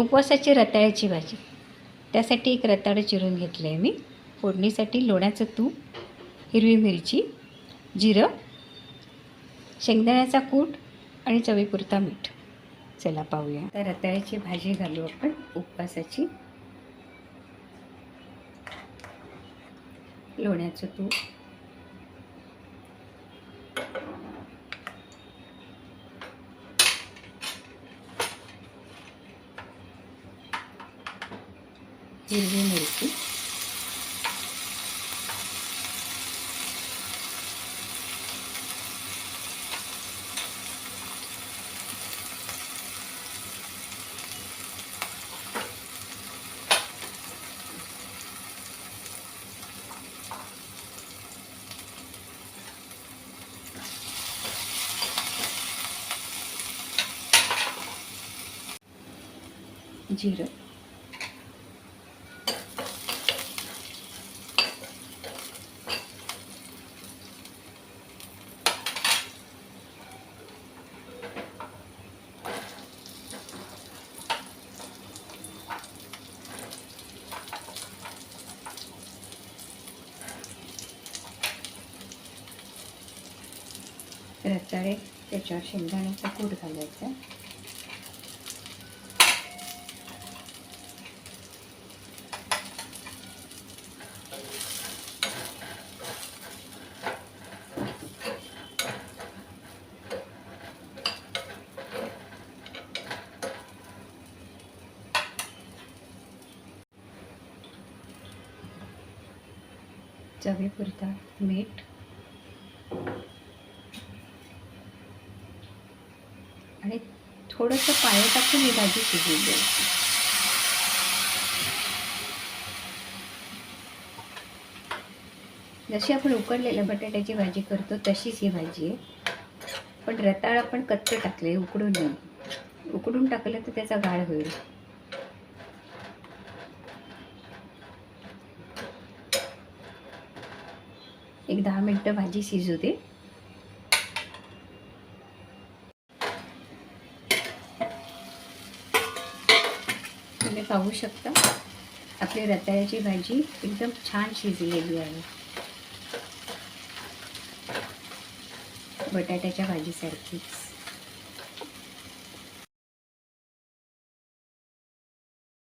उपवासाची रताळ्याची भाजी. त्यासाठी एक रताळं चिरून घेतलं आहे मी. फोडणीसाठी लोण्याचं तूप हिरवी मिरची जिरं शेंगदाण्याचा कूट आणि चवीपुरता मीठ. चला पाहूया. तर रताळ्याची भाजी घालू आपण उपवासाची. लोण्याचं तूप. हिरवी मिरची जिरं रताळे त्याच्यावर शेंगदाण्याचा कूट घालायचा. चवीपुरता मीठ आणि थोडंसं पाणी टाकून ही भाजी शिजवून द्यायची जशी आपण उकडलेल्या बटाट्याची भाजी करतो तशीच ही भाजी आहे. पण रताळ आपण कच्चं टाकले उकडून नाही. उकडून टाकलं तर त्याचा गाळ होईल. एक दहा मिनटं भाजी शिजू दे. तुम्ही पाहू शकता. आपली रताळ्याची भाजी एकदम छान शिजलेली आहे. बटाट्याच्या भाजीसारखीच.